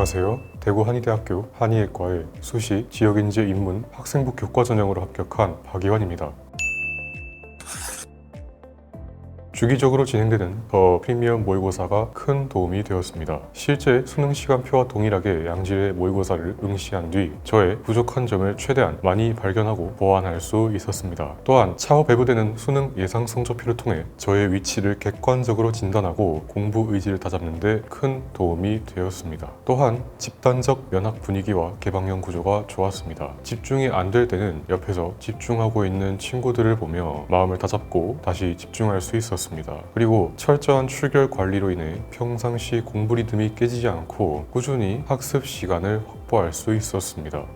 안녕하세요. 대구 한의대학교 한의학과의 수시 지역인재 입문 학생부 교과 전형으로 합격한 박이환입니다. 주기적으로 진행되는 더 프리미엄 모의고사가 큰 도움이 되었습니다. 실제 수능 시간표와 동일하게 양질의 모의고사를 응시한 뒤 저의 부족한 점을 최대한 많이 발견하고 보완할 수 있었습니다. 또한 차후 배부되는 수능 예상 성적표를 통해 저의 위치를 객관적으로 진단하고 공부 의지를 다잡는 데 큰 도움이 되었습니다. 또한 집단적 면학 분위기와 개방형 구조가 좋았습니다. 집중이 안 될 때는 옆에서 집중하고 있는 친구들을 보며 마음을 다잡고 다시 집중할 수 있었습니다. 그리고 철저한 출결 관리로 인해 평상시 공부 리듬이 깨지지 않고 꾸준히 학습 시간을 확보할 수 있었습니다.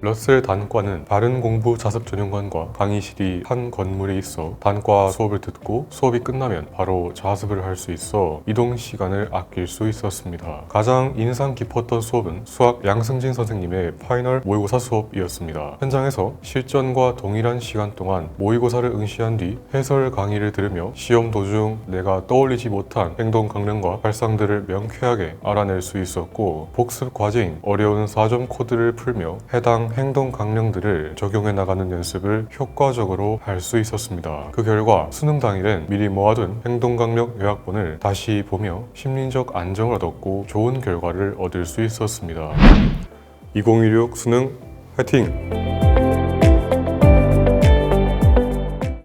러셀 단과는 바른 공부 자습 전용관과 강의실이 한 건물에 있어 단과 수업을 듣고 수업이 끝나면 바로 자습을 할 수 있어 이동 시간을 아낄 수 있었습니다. 가장 인상 깊었던 수업은 수학 양승진 선생님의 파이널 모의고사 수업이었습니다. 현장에서 실전과 동일한 시간 동안 모의고사를 응시한 뒤 해설 강의를 들으며 시험 도중 내가 떠올리지 못한 행동 강령과 발상들을 명쾌하게 알아낼 수 있었고 복습 과제인 어려운 4점 코드를 풀며 행동 강령들을 적용해 나가는 연습을 효과적으로 할 수 있었습니다. 그 결과 수능 당일엔 미리 모아둔 행동 강령 요약본을 다시 보며 심리적 안정을 얻었고 좋은 결과를 얻을 수 있었습니다. 2016 수능 화이팅!